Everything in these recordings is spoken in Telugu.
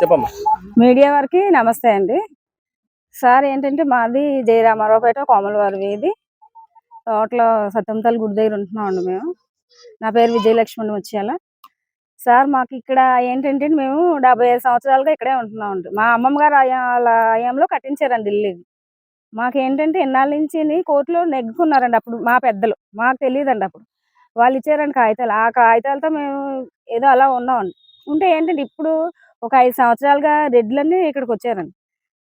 చెప్పమ్మా. మీడియా వారికి నమస్తే అండి. సార్ ఏంటంటే మాది జయరామారావుపేట కోమలవారి వీధి. తోటలో సత్యంతల గుడి దగ్గర ఉంటున్నాం అండి మేము. నా పేరు విజయలక్ష్మణ్ వచ్చేయాల సార్ మాకు ఇక్కడ ఏంటంటే మేము డెబ్బై ఐదు సంవత్సరాలుగా ఇక్కడే ఉంటున్నాం అండి. మా అమ్మమ్మ గారు వాళ్ళ హయాంలో కట్టించారండి ఇల్లు మాకేంటంటే మాకు ఏంటంటే ఇన్నాళ్ళ నుంచి కోర్టులో నెగ్గుకున్నారండి అప్పుడు మా పెద్దలు. మాకు తెలియదండి అప్పుడు. వాళ్ళు ఇచ్చారండి కాగితాలు. ఆ కాగితాలతో మేము ఏదో అలా ఉన్నామండి ఉంటే ఏంటంటే ఇప్పుడు ఒక ఐదు సంవత్సరాలుగా రెడ్లన్నీ ఇక్కడికి వచ్చారండి.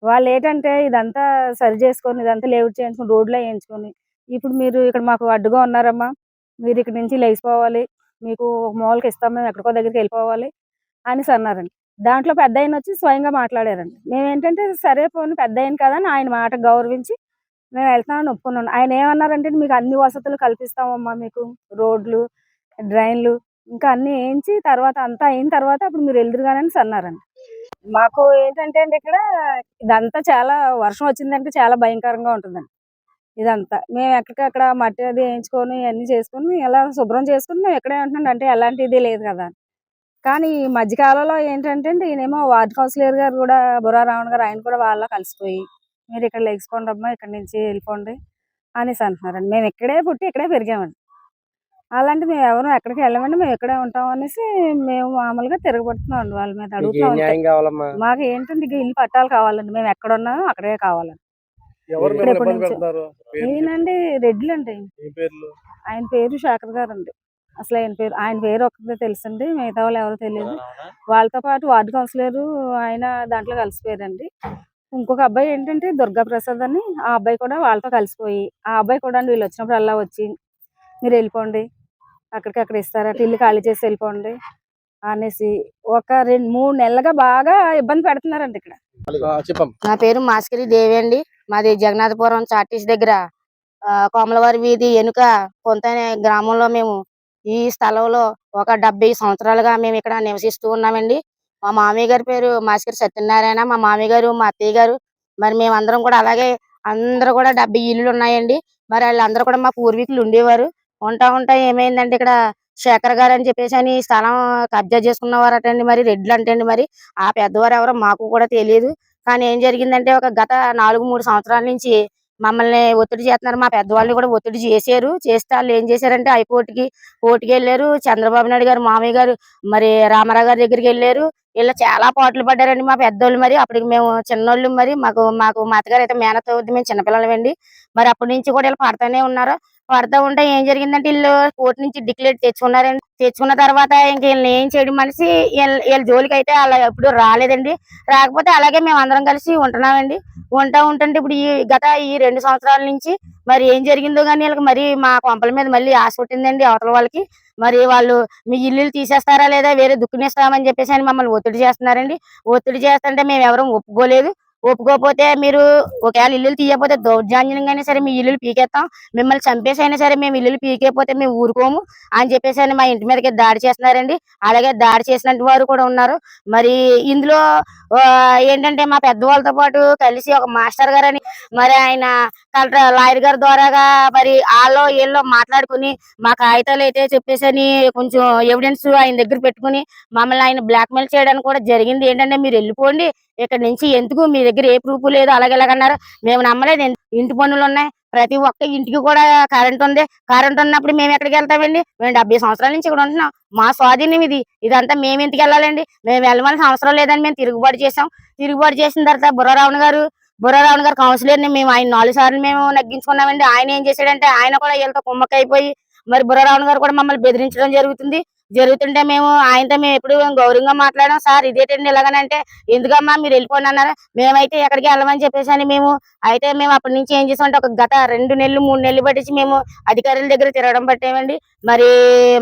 వాళ్ళు ఏంటంటే ఇదంతా సరి చేసుకొని ఇదంతా లేఅవుట్ చేయించుకొని రోడ్లో వేయించుకొని ఇప్పుడు మీరు ఇక్కడ మాకు అడ్డుగా ఉన్నారమ్మా మీరు ఇక్కడ నుంచి లేచిపోవాలి మీకు ఒక మూలకి ఇస్తాం మేము ఎక్కడికో దగ్గరికి వెళ్ళిపోవాలి అనేసి అన్నారండి దాంట్లో పెద్ద ఆయన వచ్చి స్వయంగా మాట్లాడారండి. మేము ఏంటంటే సరే పోను పెద్ద ఆయన కదా అని ఆయన మాట గౌరవించి మేము వెళ్తామని ఒప్పుకున్నాను ఆయన ఏమన్నారంటే మీకు అన్ని వసతులు కల్పిస్తామమ్మా మీకు రోడ్లు డ్రైన్లు ఇంకా అన్ని వేయించి తర్వాత అంతా అయిన తర్వాత అప్పుడు మీరు వెళ్దురు కానీ అన్నారండి మాకు ఏంటంటే అండి ఇక్కడ ఇదంతా చాలా వర్షం వచ్చిందంటే చాలా భయంకరంగా ఉంటుందండి. ఇదంతా మేము ఎక్కడికక్కడ మట్టి అది వేయించుకొని అన్ని చేసుకొని ఎలా శుభ్రం చేసుకుని మేము ఎక్కడే ఉంటున్నాం అంటే ఎలాంటిది లేదు కదా. కానీ ఈ మధ్యకాలంలో ఏంటంటే అండి ఈయనేమో వార్డ్ కౌన్సిలర్ గారు కూడా బుర్రా రావణ్ గారు ఆయన కూడా వాళ్ళ కలిసిపోయి మీరు ఇక్కడ లెగ్సుకోండి అమ్మా ఇక్కడ నుంచి వెళ్ళిపోండి అనేసి అంటున్నారండి. మేము ఇక్కడే పుట్టి ఇక్కడే పెరిగామండి. అలాంటి మేము ఎవరు ఎక్కడికి వెళ్ళమండి మేము ఇక్కడే ఉంటాం అనేసి మేము మామూలుగా తిరగబడుతున్నాం అండి వాళ్ళ మీద అడుగుతాం ఏం అంతే. న్యాయం కావాలమ్మా? మాకు ఏంటంటే ఇక ఇల్లు పట్టాలు కావాలండి మేము ఎక్కడ ఉన్నామో అక్కడే కావాలండి. ఈయనండి రెడ్లు అండి మీ పేర్లు? ఆయన పేరు శేఖర్ గారు అండి అసలు ఆయన పేరు ఆయన పేరు ఒక్కటే తెలుసండి మిగతా వాళ్ళు ఎవరో తెలియదు. వాళ్ళతో పాటు వార్డు కౌన్సిలర్ ఆయన దాంట్లో కలిసిపోయారండి. ఇంకొక అబ్బాయి ఏంటంటే దుర్గా ప్రసాద్ అని ఆ అబ్బాయి కూడా వాళ్ళతో కలిసిపోయి ఆ అబ్బాయి కూడా అండి వీళ్ళు వచ్చినప్పుడు అలా వచ్చి మీరు వెళ్ళిపోండి అక్కడికి అక్కడ ఇస్తారట ఇల్లు ఖాళీ చేసి వెళ్ళిపోండి అనేసి ఒక రెండు మూడు నెలలుగా బాగా ఇబ్బంది పెడుతున్నారండి ఇక్కడ. నా పేరు మాస్కరి దేవి అండి. మాది జగన్నాథపురం చార్టీస్ దగ్గర ఆ, కోమలవారి వీధి వెనుక కొంత గ్రామంలో మేము ఈ స్థలంలో ఒక డెబ్బై సంవత్సరాలుగా మేము ఇక్కడ నివసిస్తూ ఉన్నామండి. మా మామయ్య గారి పేరు మాస్కరి సత్యనారాయణ మా మామయ్య గారు మా అత్తయ్య గారు. మరి మేమందరం కూడా అలాగే అందరూ కూడా డెబ్బై ఇల్లులు ఉన్నాయండి. మరి వాళ్ళందరూ కూడా మా పూర్వీకులు ఉండేవారు. ఉంటా ఉంటా ఏమైందంటే ఇక్కడ శేఖర్ గారు అని చెప్పేసి అని స్థలం కబ్జా చేసుకున్నవారటండి మరి రెడ్లు అంటండి మరి. ఆ పెద్దవారు ఎవరో మాకు కూడా తెలియదు. కానీ ఏం జరిగిందంటే ఒక గత నాలుగు మూడు సంవత్సరాల నుంచి మమ్మల్ని ఒత్తిడి చేస్తున్నారు. మా పెద్దవాళ్ళని కూడా ఒత్తిడి చేశారు. చేస్తే వాళ్ళు ఏం చేశారంటే హైకోర్టుకి కోర్టుకి వెళ్ళారు. చంద్రబాబు నాయుడు గారు మామయ్య గారు మరి రామారావు గారి దగ్గరికి వెళ్ళారు. ఇలా చాలా పాటలు పడ్డారండి మా పెద్దోళ్ళు మరి. అప్పటికి మేము చిన్నోళ్ళు మరి. మాకు మాకు మా అత్తగారు అయితే మేనతో మేము చిన్నపిల్లలమండి. మరి అప్పటి నుంచి కూడా ఇలా పడుతూనే ఉన్నారు. పడతా ఉంటే ఏం జరిగిందంటే వీళ్ళు కోర్టు నుంచి డిక్లేర్ తెచ్చుకున్నారండి తెచ్చుకున్న తర్వాత ఇంక వీళ్ళని ఏం చేయడం మనిషి వీళ్ళ జోలికి అయితే అలా ఎప్పుడు రాలేదండి. రాకపోతే అలాగే మేము అందరం కలిసి ఉంటున్నామండి. ఉంటా ఉంటుంటే ఇప్పుడు ఈ గత ఈ రెండు సంవత్సరాల నుంచి మరి ఏం జరిగిందో కానీ వీళ్ళకి మరి మా కొంపల మీద మళ్ళీ ఆశ పుట్టిందండి అవతల వాళ్ళకి. మరి వాళ్ళు మీ ఇల్లు తీసేస్తారా లేదా వేరే దుక్కునిస్తామని చెప్పేసి అని మమ్మల్ని ఒత్తిడి చేస్తున్నారండి. ఒత్తిడి చేస్తుంటే మేము ఎవరూ ఒప్పుకోలేదు. ఒప్పుకోకపోతే మీరు ఒకవేళ ఇల్లులు తీయకపోతే దౌర్జాన్యంగానే సరే మీ ఇల్లులు పీకేస్తాం. మిమ్మల్ని చంపేసి అయినా సరే మేము ఇల్లులు పీకేపోతే మేము ఊరుకోము అని చెప్పేసి అని మా ఇంటి మీదకి దాడి చేస్తున్నారండి. అలాగే దాడి చేసినట్టు వారు కూడా ఉన్నారు. మరి ఇందులో ఏంటంటే మా పెద్దవాళ్ళతో పాటు కలిసి ఒక మాస్టర్ గారని మరి ఆయన కలెక్టర్ లాయర్ గారి ద్వారాగా మరి వాళ్ళు వీళ్ళు మాట్లాడుకుని మా కాగితాలు అయితే చెప్పేసి అని కొంచెం ఎవిడెన్స్ ఆయన దగ్గర పెట్టుకుని మమ్మల్ని ఆయన బ్లాక్మెయిల్ చేయడానికి కూడా జరిగింది. ఏంటంటే మీరు వెళ్ళిపోండి ఇక్కడ నుంచి ఎందుకు మీ దగ్గర ఏ ప్రూఫ్ లేదు? అలాగే ఇలాగన్నారు మేము నమ్మలేదు. ఇంటి పనులు ఉన్నాయి ప్రతి ఒక్క ఇంటికి కూడా కరెంట్ ఉంది. కరెంట్ ఉన్నప్పుడు మేము ఎక్కడికి వెళ్తామండి మేము డెబ్బై సంవత్సరాల నుంచి ఇక్కడ ఉంటున్నాం. మా స్వాధీనం ఇది. ఇదంతా మేము ఎందుకు వెళ్ళాలండి? మేము వెళ్ళవలసిన అవసరం లేదని మేము తిరుగుబాటు చేసాం తిరుగుబాటు చేసిన తర్వాత బుర్రరావుని గారు బుర్రరావుని గారు కౌన్సిలర్ని మేము ఆయన నాలుగు సార్లు మేము నగ్గించుకున్నామండి. ఆయన ఏం చేశాడంటే ఆయన కూడా వీళ్ళతో కుమ్మక్కైపోయి మరి బుర్రరావుని గారు కూడా మమ్మల్ని బెదిరించడం జరుగుతుంది. జరుగుతుంటే మేము ఆయనతో మేము ఎప్పుడు గౌరవంగా మాట్లాడాం సార్ ఇదేటండి ఇలాగనంటే ఎందుకమ్మా మీరు వెళ్ళిపోండి అన్నారు. మేమైతే ఎక్కడికి వెళ్ళమని చెప్పేసి అని మేము అయితే మేము అప్పటి నుంచి ఏం చేసామంటే ఒక గత రెండు నెలలు మూడు నెలలు పట్టించి మేము అధికారుల దగ్గర తిరగడం పట్టామండి. మరి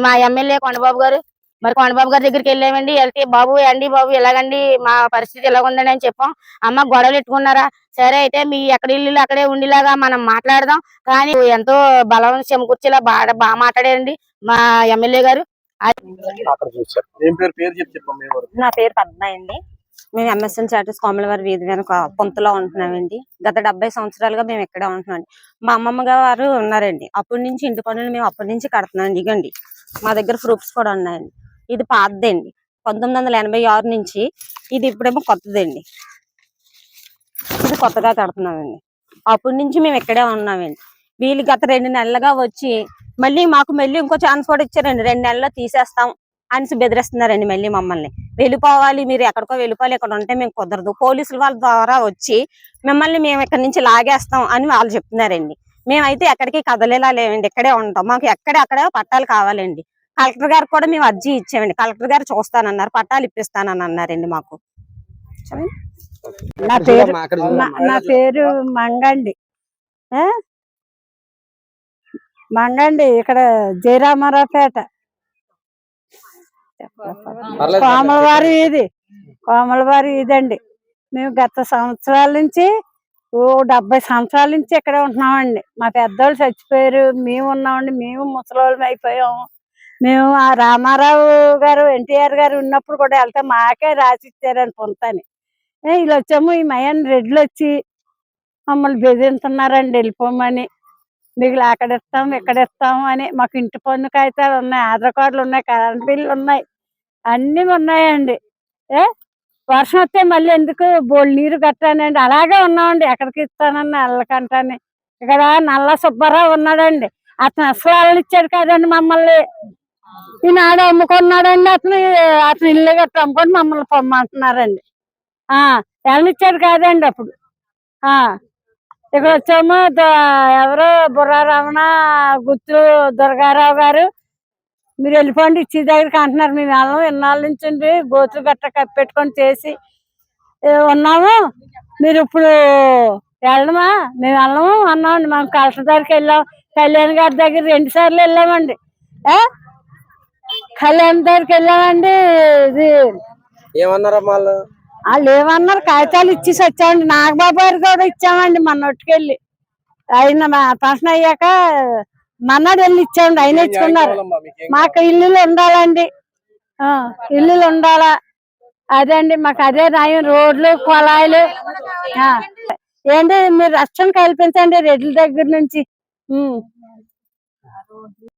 మా ఎమ్మెల్యే కొండబాబు గారు మరి కొండబాబు గారి దగ్గరికి వెళ్ళామండి. వెళ్తే బాబు అండి బాబు ఎలాగండి? మా పరిస్థితి ఎలా ఉందని అని చెప్పాం. అమ్మ గొడవలు ఎట్టుకున్నారా సరే అయితే మీ ఎక్కడ ఇల్లు అక్కడే ఉండేలాగా మనం మాట్లాడదాం. కానీ ఎంతో బలం చెమకూర్చేలా బాగా బాగా మాట్లాడారండి మా ఎమ్మెల్యే గారు. నా పేరు పద్మ అండి. మేము ఎంఎస్ఎన్ చాటర్స్ కోమలవారి వీధి వెనక పొంతలో ఉంటున్నామండి. గత డెబ్బై సంవత్సరాలుగా మేము ఇక్కడే ఉంటున్నాం మా అమ్మమ్మ గారు ఉన్నారండి. అప్పటి నుంచి ఇంటి పనులు మేము అప్పటి నుంచి కడుతున్నాం ఇగండి మా దగ్గర ప్రూఫ్స్ కూడా ఉన్నాయండి. ఇది పాతదండి. పంతొమ్మిది వందల ఎనభై ఆరు నుంచి ఇది ఇప్పుడేమో కొత్తదండి. ఇది కొత్తగా కడుతున్నామండి. అప్పటి నుంచి మేము ఇక్కడే ఉన్నామండి వీళ్ళు గత రెండు నెలలుగా వచ్చి మళ్ళీ మాకు మళ్ళీ ఇంకో ఛాన్స్ కూడా ఇచ్చారండి. రెండు నెలల్లో తీసేస్తాం అని బెదిరిస్తున్నారండి మళ్ళీ మమ్మల్ని. వెళ్ళిపోవాలి మీరు ఎక్కడికో వెళ్ళిపోవాలి ఇక్కడ ఉంటే మేము కుదరదు. పోలీసుల వాళ్ళ ద్వారా వచ్చి మిమ్మల్ని మేము ఇక్కడ నుంచి లాగేస్తాం అని వాళ్ళు చెప్తున్నారండి. మేమైతే ఎక్కడికి కదలేలా లేవండి. ఇక్కడే ఉంటాం. మాకు ఎక్కడ అక్కడ పట్టాలు కావాలండి. కలెక్టర్ గారికి కూడా మేము అర్జీ ఇచ్చామండి. కలెక్టర్ గారు చూస్తానన్నారు. పట్టాలు ఇప్పిస్తానని అన్నారండి మాకు. సరే నా పేరు నా- పేరు మంగండి? మంగండి ఇక్కడ జయరామారావుపేట. కోమలవారి ఇది. కోమలవారి ఇదండి. మేము గత సంవత్సరాల నుంచి ఓ డెబ్బై సంవత్సరాల నుంచి ఇక్కడే ఉంటున్నామండి. మా పెద్దోళ్ళు చచ్చిపోయారు మేము ఉన్నామండి మేము ముసలోళ్ళం అయిపోయాము మేము ఆ రామారావు గారు ఎన్టీఆర్ గారు ఉన్నప్పుడు కూడా వెళ్తే మాకే రాసి ఇచ్చారండి పొంతని. ఏ, వీళ్ళు వచ్చాము ఈ మయాన్ రెడ్లు వచ్చి మమ్మల్ని బెదిరిస్తున్నారండి వెళ్ళిపోమని. మీకు అక్కడ ఇస్తాం ఇక్కడ ఇస్తాం అని మాకు ఇంటి పన్ను కాగితాలు ఉన్నాయి ఆధార్ కార్డులు ఉన్నాయి కరెంట్ బిల్లు ఉన్నాయి అన్నీ ఉన్నాయండి. ఏ? వర్షం వస్తే మళ్ళీ ఎందుకు బోల్ నీరు కట్టానండి. అలాగే ఉన్నామండి. ఎక్కడికి ఇస్తానని అల్లకంటాని ఇక్కడ నల్ల సుబ్బారావు ఉన్నాడండి. అతను అసలు అల్లనిచ్చాడు కదండి మమ్మల్ని. ఈనాడు అమ్ముకున్నాడండి. అతను అతను ఇల్లు గట్ట అమ్ముకొని మమ్మల్ని పొమ్మంటున్నారండి. ఆ వెళ్ళనిచ్చాడు కాదండి అప్పుడు. ఆ ఇక్కడ వచ్చాము. ఎవరో బుర్ర రమణ గుత్తు దుర్గారావు గారు. మీరు వెళ్ళిపోండి ఇచ్చి దగ్గరికి అంటున్నారు. మేము వెళ్ళం ఇన్నాళ్ళ నుంచి ఉండి గోతులు గట్ట కప్పెట్టుకొని చేసి ఉన్నాము. మీరు ఇప్పుడు వెళ్ళమా? మేము వెళ్ళము అన్నామండి. మేము కలెక్టర్ దగ్గరికి వెళ్ళాం. కళ్యాణ్ గారి దగ్గర రెండు సార్లు వెళ్ళామండి. కళ్యాణ్ దగ్గరికి వెళ్ళామండి. ఇది ఏమన్నారమ్మా వాళ్ళు ఏమన్నారు? కాగితాలు ఇచ్చేసి వచ్చామండి. నాగబాబు గారు కూడా ఇచ్చామండి మన ఒట్టుకెళ్ళి ఆయన మా పెన్షన్ అయ్యాక మన్నాడు వెళ్ళి ఇచ్చామండి. ఆయన ఇచ్చుకున్నారు మాకు ఇల్లులు ఉండాలండి. ఆ, ఇల్లులు ఉండాలా? అదే అండి మాకు అదే నయం రోడ్లు పొలాలు ఆ, ఏంటి మీరు రక్షణ కల్పించండి రెడ్ల దగ్గర నుంచి.